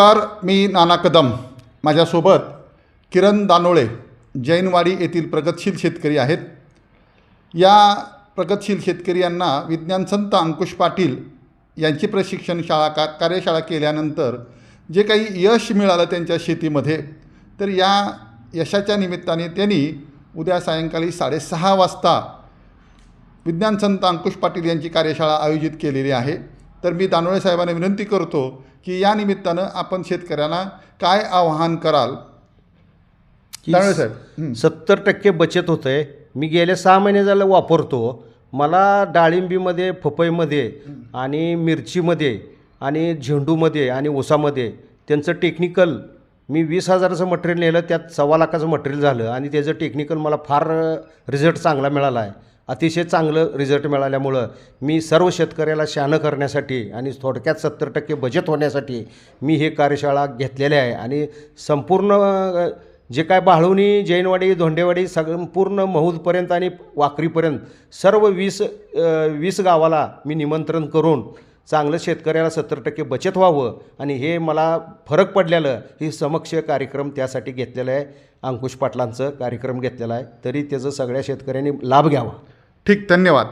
नमस्कार मी नाना कदम. माझ्यासोबत किरण दानोळे जैनवाडी येथील प्रगतशील शेतकरी आहेत. या प्रगतशील शेतकरी यांना विज्ञान संत अंकुश पाटील यांची प्रशिक्षण शाळा का कार्यशाळा केल्यानंतर जे काही यश मिळालं त्यांच्या शेतीमध्ये तर या यशाच्या निमित्ताने त्यांनी उद्या सायंकाळी साडेसहा वाजता विज्ञान संत अंकुश पाटील यांची कार्यशाळा आयोजित केलेली आहे. तर मी दानोळे साहेबांना विनंती करतो की या निमित्तानं आपण शेतकऱ्यांना काय आवाहन कराल? दानोळे साहेब. सत्तर टक्के बचत होतं आहे मी गेले सहा महिने झालं वापरतो. मला डाळिंबीमध्ये पपईमध्ये आणि मिरचीमध्ये आणि झेंडूमध्ये आणि ऊसामध्ये त्यांचं टेक्निकल मी वीस हजाराचं मटेरियल नेलं त्यात सव्वा लाखाचं मटेरियल झालं आणि त्याचं टेक्निकल मला फार रिझल्ट चांगला मिळाला आहे. अतिशय चांगलं रिझल्ट मिळाल्यामुळं मी सर्व शेतकऱ्याला शहाणं करण्यासाठी आणि थोडक्यात सत्तर टक्के बचत होण्यासाठी मी हे कार्यशाळा घेतलेल्या आहे. आणि संपूर्ण जे काय बाळवणी जैनवाडी धोंडेवाडी संपूर्ण महूदपर्यंत आणि वाकरीपर्यंत सर्व वीस वीस गावाला मी निमंत्रण करून चांगलं शेतकऱ्याला सत्तर टक्के बचत व्हावं आणि हे मला फरक पडलेलं ही समक्ष कार्यक्रम त्यासाठी घेतलेला आहे. अंकुश पाटलांचं कार्यक्रम घेतलेला आहे. तरी त्याचं सगळ्या शेतकऱ्यांनी लाभ घ्यावा. ठीक धन्यवाद.